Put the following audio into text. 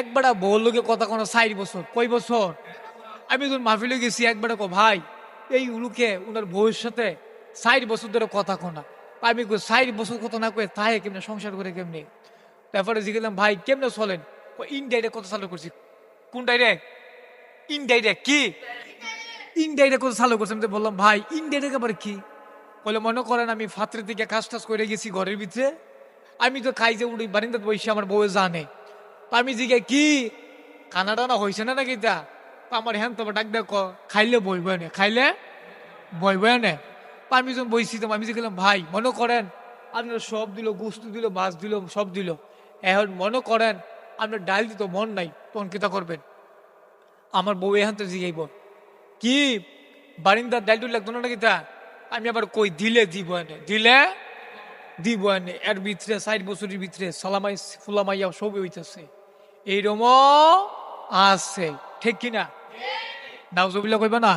একবারে বউ লোকে কথা কোনো চার বছর। কই বছর? আমি যখন মাহফিলে গেছি, একবারে কো ভাই, এই উলুকে উনার ভবিষ্যতে চার বছর ধরে কথা কোনা আমি চার বছর কথা না কয়ে তাই কেমনে সংসার করে কেমনে? তারপরে জিজ্ঞেলাম ভাই, কেমনে চলেন? ইনডাইরেক্ট কথা চালু করছি। কোন ডাইরেক্ট ইনডাইরেক্ট কি? ইনডাইরেক্ট কথা চালু করছি। আমি বললাম, ভাই, ইনডাইরেক্ট আবার কি? বলে মনে করেন আমি ফাত্রের দিকে কাজ টাজ করে গেছি ঘরের ভিতরে। আমি তো খাই যে উড়ি বারিন্দাত বসে আমার বউ জানে। আমি জিগে কি? কানা টানা হয়েছে না নাকি তা? আমার হ্যান তোমার ডাক দেখো। খাইলে বইব না খাইলে বইব না আমি যখন বইছি তো আমি গেলাম ভাই, মনে করেন, আপনার সব দিল, গুস্তু দিল মাছ দিল, সব দিল। এখন মনে করেন, আপনার ডাল দিত মন নাই, তখন কিতা করবেন? আমার বউ এখান তো জিগাইব, কি? বারিন্দার ডাল টুল লাগতো না নাকি তা? আমি আবার কই, দিলে দিব এনে, দিলে দিব এনে। এর ভিতরে, ষাট বছরের ভিতরে, সালামাই, ফুলামাইয়া সবই হইতেছে। এইরম আছে ঠিক কিনা? নাউজবিল্লা কইবা না?